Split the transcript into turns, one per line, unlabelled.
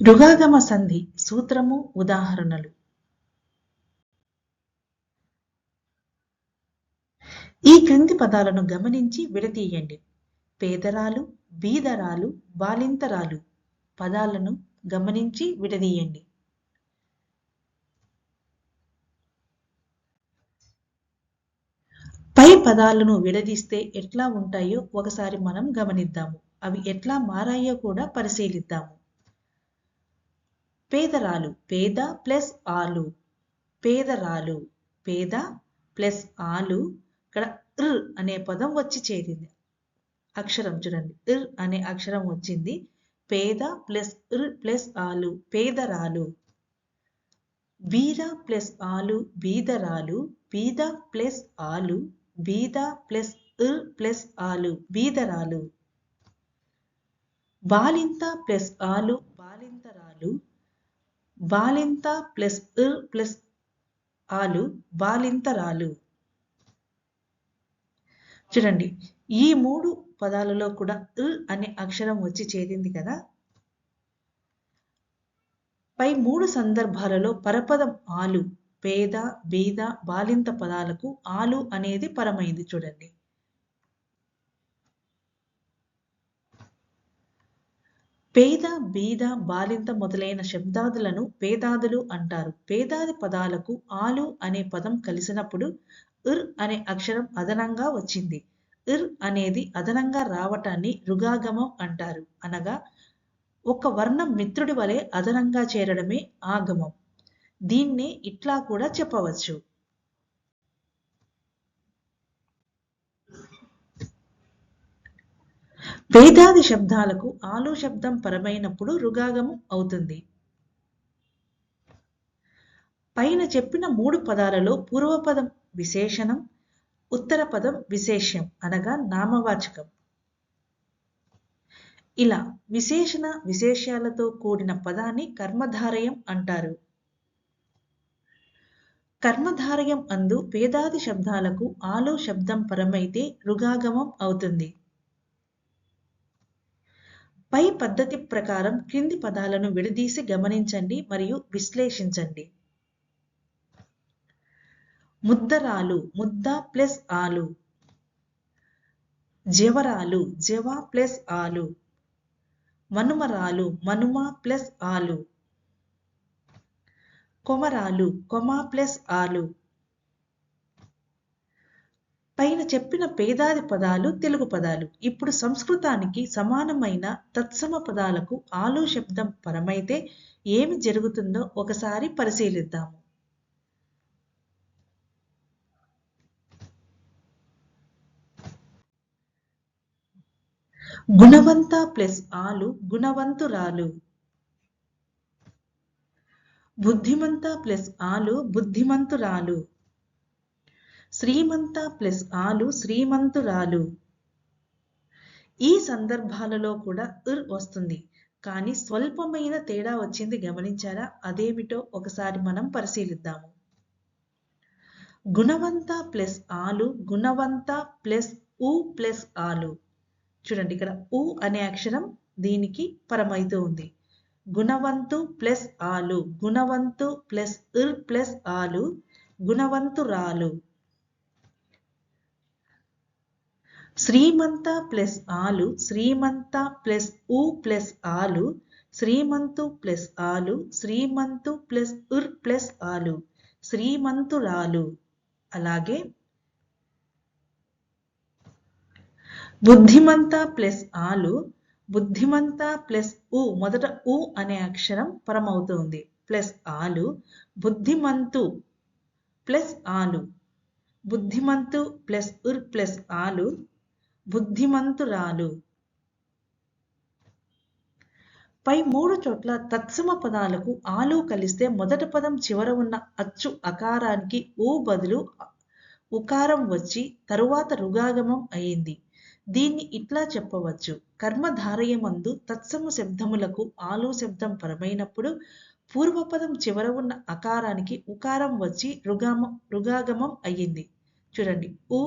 రుగాగమ సంధి సూత్రము ఉదాహరణలు. ఈ క్రింది పదాలను గమనించి విడదీయండి పేదరాలు బీదరాలు బాలింతరాలు పదాలను గమనించి విడదీయండి పై పదాలను విడదీస్తే ఎట్లా ఉంటాయో ఒకసారి మనం గమనిద్దాము. అవి ఎట్లా మారాయో కూడా పరిశీలిద్దాము. పేదరాలు పేద ప్లస్ ఆలు. పేదరాలు పేద ప్లస్ ఆలు. ఇక్కడ ఇర్ అనే పదం వచ్చి చేరింది. అక్షరం చూడండి. ఇర్ అనే అక్షరం వచ్చింది. పేద ప్లస్ ఇర్ ప్లస్ ఆలు. పేదరాలు. బీద ప్లస్ ఆలు. బీదరాలు. బీద ప్లస్ ఆలు. బీద ప్లస్ ఇర్ ప్లస్ ఆలు. బీదరాలు. బాలింత ప్లస్ ఆలు. బాలింతరాలు. బాలింత ప్లస్ ఇర్ ప్లస్ ఆలు బాలింతరాలు చూడండి ఈ మూడు పదాలలో కూడా ఇల్ అనే అక్షరం వచ్చి చేరింది కదా. పై మూడు సందర్భాలలో పరపదం ఆలు పేద బీద బాలింత పదాలకు ఆలు అనేది పరమైంది చూడండి. పేద బీద బాలింత మొదలైన శబ్దాదులను పేదాదులు అంటారు. పేదాది పదాలకు ఆలు అనే పదం కలిసినప్పుడు ఇర్ అనే అక్షరం అదనంగా వచ్చింది. ఇర్ అనేది అదనంగా రావటాన్ని రుగాగమం అంటారు. అనగా ఒక వర్ణం మిత్రుడి వలె అదనంగా చేరడమే ఆగమం. దీన్నే ఇట్లా కూడా చెప్పవచ్చు. వేదాది శబ్దాలకు ఆలు శబ్దం పరమైనప్పుడు రుగాగమం అవుతుంది. పైన చెప్పిన మూడు పదాలలో పూర్వపదం విశేషణం ఉత్తర పదం విశేష్యం అనగా నామవాచకం. ఇలా విశేషణ విశేషాలతో కూడిన పదాన్ని కర్మధారయం అంటారు. కర్మధారయం అందు పేదాది శబ్దాలకు ఆలో శబ్దం పరమైతే రుగాగమం అవుతుంది. పై పద్ధతి ప్రకారం క్రింది పదాలను విడదీసి గమనించండి మరియు విశ్లేషించండి. ముద్దరాలు ముద్ద ప్లస్ ఆలు. జవరాలు జవ ప్లస్ ఆలు. మనుమరాలు మనుమ ప్లస్ ఆలు. కొమరాలు కొమ ప్లస్ ఆలు. పైన చెప్పిన పేదాది పదాలు తెలుగు పదాలు. ఇప్పుడు సంస్కృతానికి సమానమైన తత్సమ పదాలకు ఆలు శబ్దం పరమైతే ఏమి జరుగుతుందో ఒకసారి పరిశీలిద్దాము గుణవంత ప్లస్ ఆలు గుణవంతురాలు. బుద్ధిమంత ప్లస్ ఆలు బుద్ధిమంతురాలు. శ్రీమంత ప్లస్ ఆలు శ్రీమంతురాలు. ఈ సందర్భాలలో కూడా ఇర్ వస్తుంది. కానీ స్వల్పమైన తేడా వచ్చింది గమనించారా? అదేమిటో ఒకసారి మనం పరిశీలిద్దాము. గుణవంత ప్లస్ ఆలు గుణవంత ప్లస్ ఉ ప్లస్ ఆలు. చూడండి ఇక్కడ ఊ అనే అక్షరం దీనికి పరమైతూ ఉంది. గుణవంతు ప్లస్ ఆలు గుణవంతు ప్లస్ ఇర్ ప్లస్ ఆలు గుణవంతురాలు. శ్రీమంత ప్లస్ ఆలు శ్రీమంత ప్లస్ ఉ ప్లస్ ఆలు శ్రీమంతు ప్లస్ ఆలు శ్రీమంతు ప్లస్ ఉర్ ప్లస్ ఆలు శ్రీమంతురాలు. అలాగే బుద్ధిమంత ప్లస్ ఆలు బుద్ధిమంత ప్లస్ ఉ మొదట ఉ అనే అక్షరం పరమవుతుంది. ప్లస్ ఆలు బుద్ధిమంతు ప్లస్ ఆలు బుద్ధిమంతు ప్లస్ ఉర్ ప్లస్ ఆలు బుద్ధిమంతురాలు. పై మూడు చోట్ల తత్సమ పదాలకు ఆలు కలిస్తే మొదటి పదం చివర ఉన్న అచ్చు అకారానికి ఊ బదులు ఉకారం వచ్చి తరువాత రుగాగమం అయింది. దీన్ని ఇట్లా చెప్పవచ్చు. కర్మధారయమందు తత్సమ శబ్దములకు ఆలు శబ్దం పరమైనప్పుడు పూర్వపదం చివర ఉన్న అకారానికి ఉకారం వచ్చి రుగామ రుగాగమం అయ్యింది. చూడండి. ఉ